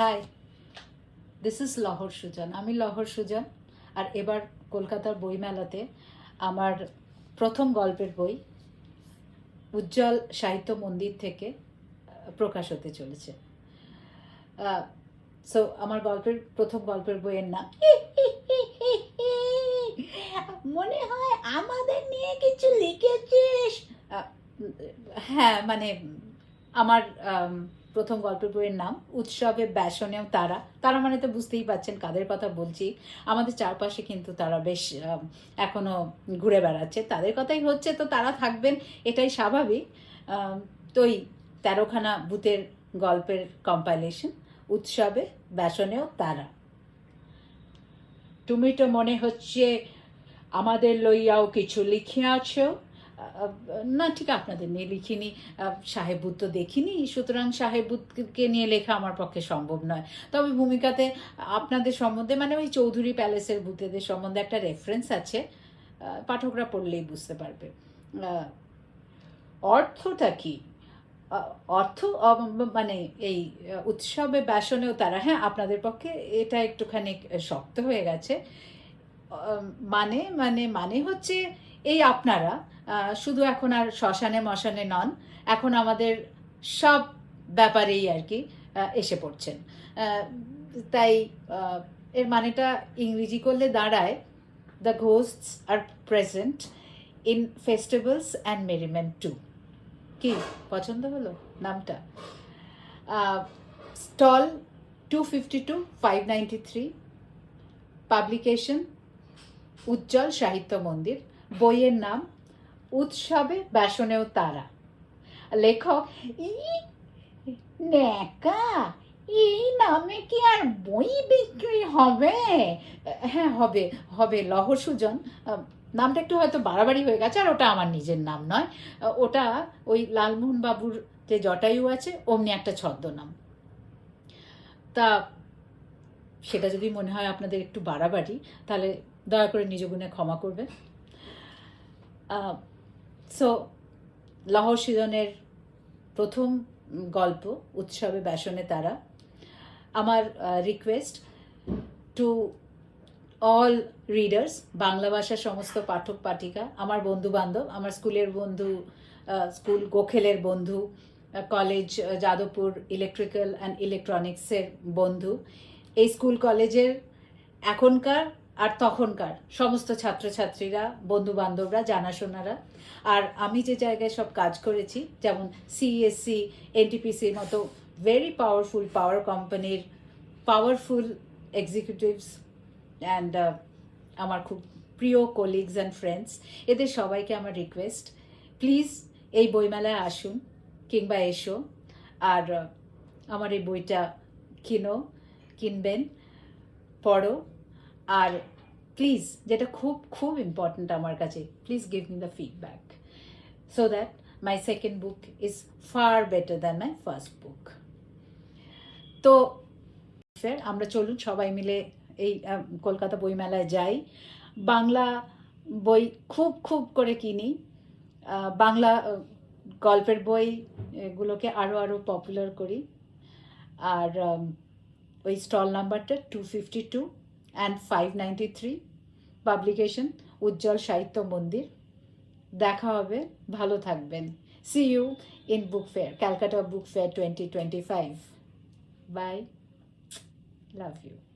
Hi this is Lahar Sujan আমি লহর সুজন আর এবার কলকাতার বইমেলাতে আমার প্রথম গল্পের বই উজ্জ্বল সাহিত্য মন্দির থেকে প্রকাশ হতে চলেছে। সো আমার গল্পের প্রথম গল্পের বইয়ের নাম মনে হয় আমাদের নিয়ে কিছু লিখেছিস। হ্যাঁ মানে আমার আম, প্রথম গল্পের বইয়ের নাম উৎসবে ব্যাসনেও তারা। তারা মানে তো বুঝতেই পাচ্ছেন কাদের কথা বলছি। আমাদের চারপাশে কিন্তু তারা বেশ আম, এখনও ঘুরে বেড়াচ্ছে। তাদের কথাই হচ্ছে তো তারা থাকবেন এটাই স্বাভাবিক। আম, তো এই তেরোখানা বুথের গল্পের কম্পাইলেশন উৎসবে ব্যাসনেও তারা। তুমি তো মনে হচ্ছে আমাদের লইয়াও কিছু লিখিয়াছ। না ঠিক আপনাদের নিয়ে লিখিনি। আহ, সাহেবুদ তো দেখিনি সুতরাং সাহেবুদকে নিয়ে লেখা আমার পক্ষে সম্ভব নয়। তবে ভূমিকাতে আপনাদের সম্বন্ধে মানে ওই চৌধুরী প্যালেসের ভূতেদের সম্বন্ধে একটা রেফারেন্স আছে। পাঠকরা পড়লেই বুঝতে পারবে। অর্থটা কি? অর্থ মানে এই উৎসবে ব্যাসনেও তারা হ্যাঁ আপনাদের পক্ষে এটা একটুখানি শক্ত হয়ে গেছে। মানে মানে মানে হচ্ছে এই আপনারা শুধু এখন আর শ্মশানে মশানে নন, এখন আমাদের সব ব্যাপারেই আর কি এসে পড়ছেন। তাই এর মানেটা ইংরেজি করলে দাঁড়ায় the ghosts are present in festivals and merriment too কি? পছন্দ হলো নামটা? Stall two fifty two five ninety three publication Ujjwal Sahitya Mandir, বইয়ের নাম উৎসবে ব্যাসনেও তারা। লেখক, ই, ন্যাকা এই নামে কি আর বই বিক্রি হবে? হ্যাঁ হবে হবে লহর সুজন নামটা একটু হয়তো বাড়াবাড়ি হয়ে গেছে, আর ওটা আমার নিজের নাম নয়। ওটা ওই লালমোহন বাবুর যে জটায়ু আছে, অমনি একটা ছদ্মনাম। তা সেটা যদি মনে হয় আপনাদের একটু বাড়াবাড়ি, তাহলে দয়া করে নিজ গুণে ক্ষমা করবেন। সো লহর সৃজনের প্রথম গল্প, উৎসবে ব্যাসনে তারা। আমার request to all readers Bangla ভাষার সমস্ত পাঠক পাঠিকা, আমার বন্ধু বান্ধব আমার স্কুলের বন্ধু স্কুল গোখেলের বন্ধু কলেজ যাদবপুর ইলেকট্রিক্যাল অ্যান্ড ইলেকট্রনিক্সের বন্ধু। এই স্কুল কলেজের এখনকার আর তখনকার সমস্ত ছাত্রছাত্রীরা বন্ধু বান্ধবরা জানাশোনারা। আর আমি যে জায়গায় সব কাজ করেছি, যেমন সিএসসি এনটিপিসির মতো ভেরি পাওয়ারফুল পাওয়ার কোম্পানির পাওয়ারফুল এক্সিকিউটিভস অ্যান্ড আমার খুব প্রিয় কলিগস অ্যান্ড ফ্রেন্ডস এদের সবাইকে আমার রিকোয়েস্ট প্লিজ এই বইমেলায় আসুন কিংবা এসো। আর আমার এই বইটা কিনো, কিনবেন, পড়ো। আর প্লিজ যেটা খুব খুব ইম্পর্ট্যান্ট আমার কাছে please give me the feedback so that my second book is far better than my first book তো স্যার আমরা চলুন সবাই মিলে এই কলকাতা বইমেলায় যাই। বাংলা বই খুব খুব করে কিনি। বাংলা গল্পের বই, এগুলোকে আরও আরও পপুলার করি। আর ওই স্টল নাম্বারটা two fifty two and five ninety three publication Ujjwal Sahitya Mandir দেখা হবে ভালো থাকবেন see you in book fair Calcutta book fair twenty twenty five bye love you